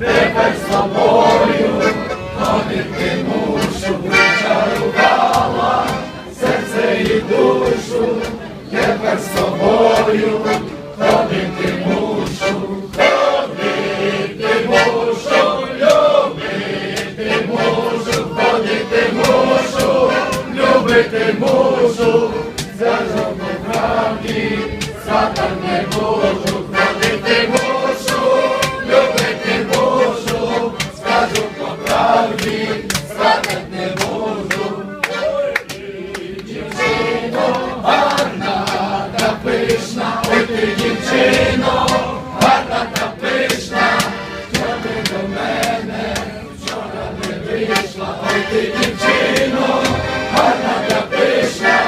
perfeição. Гарна та пишна, що ти до мене вчора не вийшла, ой ти дівчино, гарна та пишна,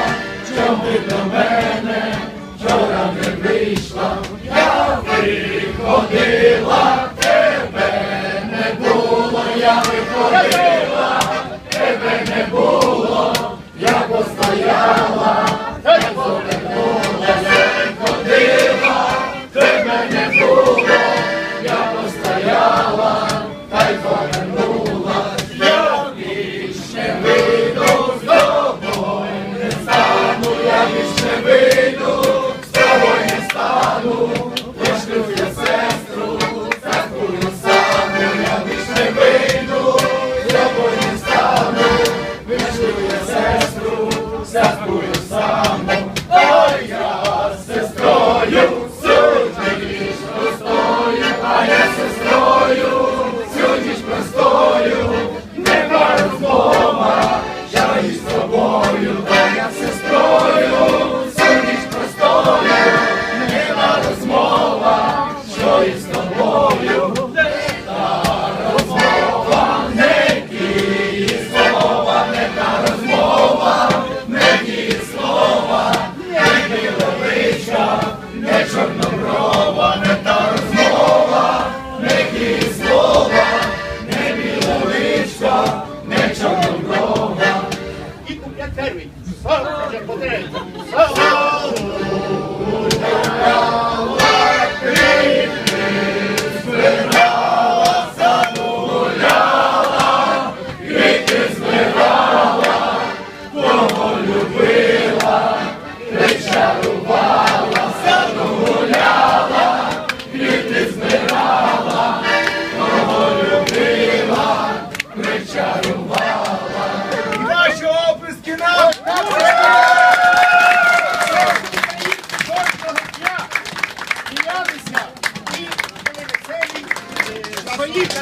що ти до мене вчора не вийшла, я виходила, тебе не було, я виходила, тебе не було, я постояла. Святкую сам. no one Поїдь,